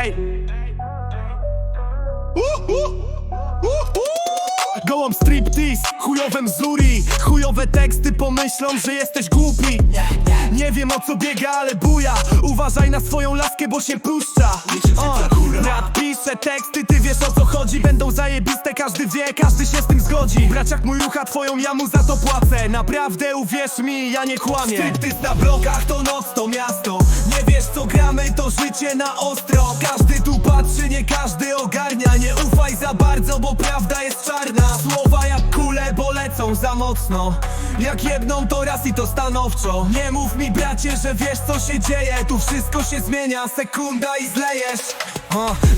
Ej! Uh, uh, uh, uh. Gołąb striptease, chujowe mzuri Chujowe teksty pomyślą, że jesteś głupi. Nie wiem o co biega, ale buja. Uważaj na swoją laskę, bo się puszcza. O, Brat pisze teksty, ty wiesz o co chodzi. Będą zajebiste, każdy wie, każdy się z tym zgodzi. Braciak mój rucha twoją, ja mu za to płacę. Naprawdę uwierz mi, ja nie kłamię. Striptease na blokach to życie na ostro. Każdy tu patrzy, nie każdy ogarnia. Nie ufaj za bardzo, bo prawda jest czarna. Słowa jak kule, bo lecą za mocno. Jak jedną to raz i to stanowczo. Nie mów mi bracie, że wiesz co się dzieje. Tu wszystko się zmienia, sekunda i zlejesz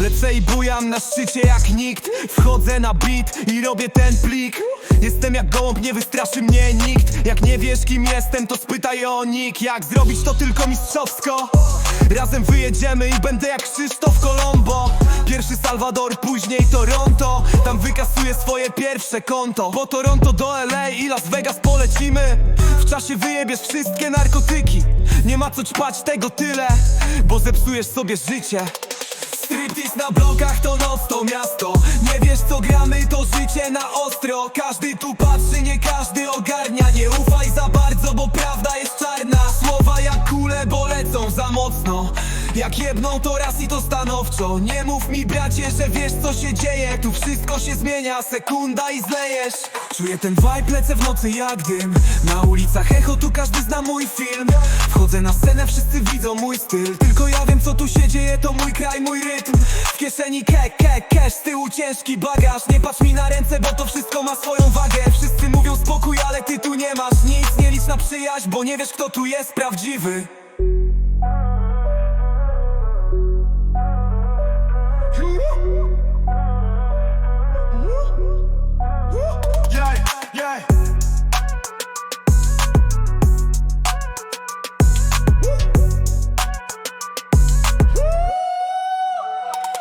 Lecę i bujam na szczycie jak nikt. Wchodzę na beat i robię ten plik. Jestem jak gołąb, nie wystraszy mnie nikt. Jak nie wiesz kim jestem, to spytaj o nick. Jak zrobić to tylko mistrzowsko? Razem wyjedziemy i będę jak Krzysztof Kolombo. Pierwszy Salwador, później Toronto. Tam wykasuję swoje pierwsze konto. Po Toronto do LA i Las Vegas polecimy. W czasie wyjebiesz wszystkie narkotyki. Nie ma co ćpać tego tyle Bo zepsujesz sobie życie Striptease na blokach to noc, to miasto. Nie wiesz co gramy, to życie na ostro. Każdy tu patrzy, nie każdy ogarnia. Nie ufaj za bardzo, bo prawda jest czarna. Słowa jak kule, bo lecą za mocno Jak jedną to raz i to stanowczo. Nie mów mi bracie, że wiesz co się dzieje. Tu wszystko się zmienia, sekunda i zlejesz. Czuję ten vibe, lecę w nocy jak dym. Na ulicach echo, tu każdy zna mój film. Wchodzę na scenę, wszyscy widzą mój styl. Tylko ja wiem co tu się dzieje, to mój kraj, mój rytm. W kieszeni kek, kek, cash, z tyłu ciężki bagaż. Nie patrz mi na ręce, bo to wszystko ma swoją wagę. Wszyscy mówią spokój, ale ty tu nie masz nic. Nie licz na przyjaźń, bo nie wiesz kto tu jest prawdziwy